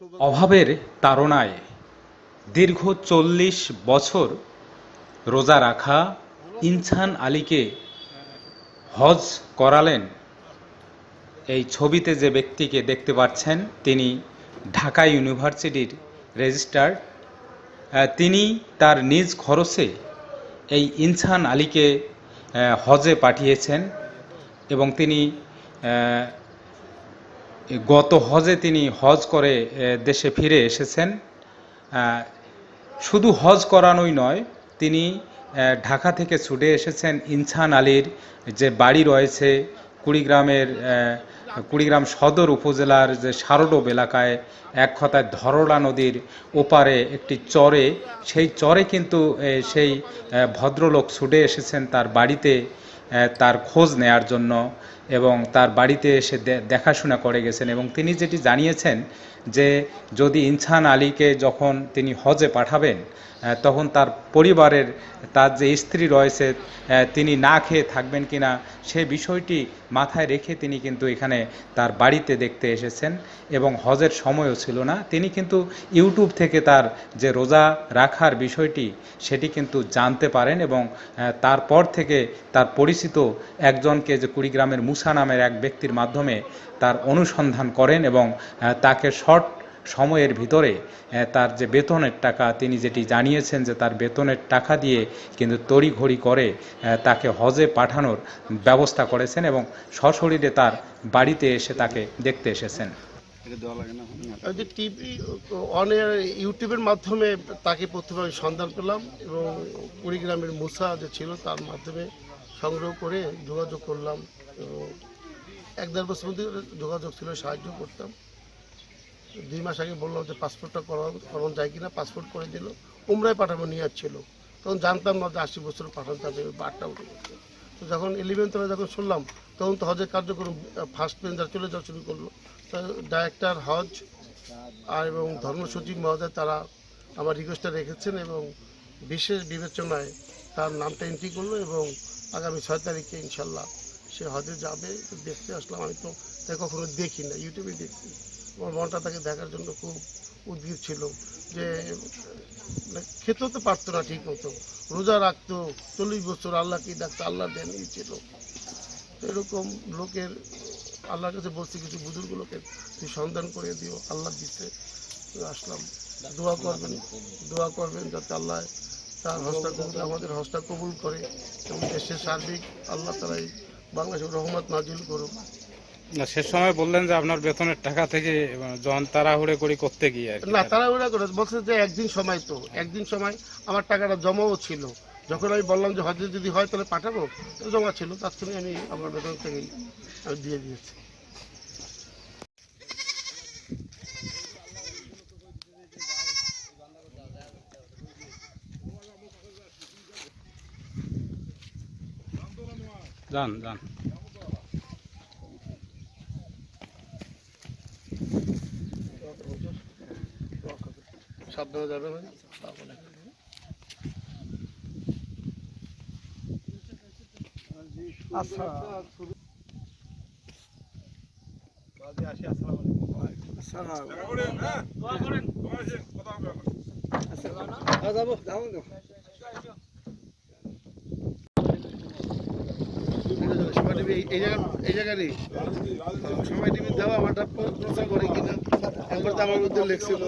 অভাবের তাড়নায় দীর্ঘ চল্লিশ বছর রোজা রাখা ইনসান আলীকে হজ করালেন। এই ছবিতে যে ব্যক্তিকে দেখতে পাচ্ছেন, তিনি ঢাকা ইউনিভার্সিটির রেজিস্ট্রার। তিনি তার নিজ খরচে এই ইনসান আলীকে হজে পাঠিয়েছেন এবং তিনি গত হজে তিনি হজ করে দেশে ফিরে এসেছেন। শুধু হজ করানোই নয়, তিনি ঢাকা থেকে ছুটে এসেছেন ইনসান আলীর যে বাড়ি রয়েছে, কুড়িগ্রামের কুড়িগ্রাম সদর উপজেলার যে সারডোব এলাকায়, এক কথায় ধরলা নদীর ওপারে একটি চরে, সেই চরে কিন্তু সেই ভদ্রলোক ছুটে এসেছেন তার বাড়িতে তার খোঁজ নেয়ার জন্য। এবং তার বাড়িতে এসে দেখাশোনা করে গেছেন এবং তিনি যেটি জানিয়েছেন যে যদি ইনসান আলীকে যখন তিনি হজে পাঠাবেন তখন তার পরিবারের তার যে স্ত্রী রয়েছে তিনি না খেয়ে থাকবেন কি না সে বিষয়টি মাথায় রেখে তিনি কিন্তু এখানে তার বাড়িতে দেখতে এসেছেন এবং হজের সময়ও ছিল না। তিনি কিন্তু ইউটিউব থেকে তার যে রোজা রাখার বিষয়টি, সেটি কিন্তু জানতে পারেন এবং তারপর থেকে তার পরিচিত একজনকে যে কুড়িগ্রামের মুসা নামের এক ব্যক্তির মাধ্যমে তার অনুসন্ধান করেন এবং তাকে শর্ট সময়ের ভিতরে তার যে বেতনের টাকা তিনি যেটি জানিয়েছেন যে তার বেতনের টাকা দিয়ে কিন্তু তড়িঘড়ি করে তাকে হজে পাঠানোর ব্যবস্থা করেছেন এবং সশরীরে তার বাড়িতে এসে তাকে দেখতে এসেছেন। যে টিভি অনের ইউটিউবের মাধ্যমে তাকে প্রথমে সন্ধান পেলাম এবং কুড়িগ্রামের মুসা যে ছিল তার মাধ্যমে সংগ্রহ করে যোগাযোগ করলাম এবং এক দেড় বছর মধ্যে যোগাযোগ ছিল, সাহায্য করতাম। দুই মাস আগে বললাম যে পাসপোর্টটা করানো যায় কিনা, পাসপোর্ট করে দিল। উমরায় পাঠাবো নিয়ে ছিল। তখন জানতাম না যে আশি বছর পাঠানো হবে বারটা উঠে গেছে। তো যখন ইলেভেন তলা যখন শুনলাম, তখন তো হজের কার্যক্রম ফার্স্ট পেঞ্জার চলে যাওয়া শুরু করল। ডাইরেক্টর হজ আর এবং ধর্ম সচিব মহোদয়, তারা আমার রিকোয়েস্টটা রেখেছেন এবং বিশেষ বিবেচনায় তার নামটা এন্ট্রি করল এবং আগামী ছয় তারিখে ইনশাল্লাহ সে হজে যাবে। দেখতে আসলাম, আমি তো তাকে কখনো দেখি না, ইউটিউবে দেখছি। আমার মনটা তাকে দেখার জন্য খুব উদ্গ্রীব ছিল যে মানে খেতেও তো পারতো না ঠিক মতো রোজা রাখতো, চল্লিশ বছর আল্লাহকে ডাকতো, আল্লাহ দেন ছিল। এরকম লোকের, আল্লাহর কাছে বলছি, কিছু বুজুর্গ লোকের তুই সন্ধান করে দিও, আল্লাহ দিচ্ছে তো আসলাম। দোয়া করবেন দোয়া করবেন যাতে আল্লাহ তার হস্তা কবুল আমাদের হস্তা কবুল করে এবং দেশের সার্বিক আল্লাহ তালাই বাংলাদেশের রহমত নাজিল করুক। না সে সময় বললেন যে আপনার বেতনের টাকা থেকে জন তাড়াহুড়ে করে করতে গিয়ে না তারা ওরা করে বলছে যে একদিন সময় তো একদিন সময় আমার টাকাটা জমাও ছিল। যখন আমি বললাম যে হজে যদি হয় তাহলে পাঠাবো জমা ছিল তার সঙ্গে আমি আমার বেতন থেকেই আমি দিয়ে দিয়েছি। যান যান সাবধানে যাবেন তারপরে আচ্ছা সময় টিভি এই- এই জায়গা, এই জায়গারই সময় টিভি দেওয়া আমারটা প্রচার করে কিনা। একবার আমার মধ্যে লেখছিল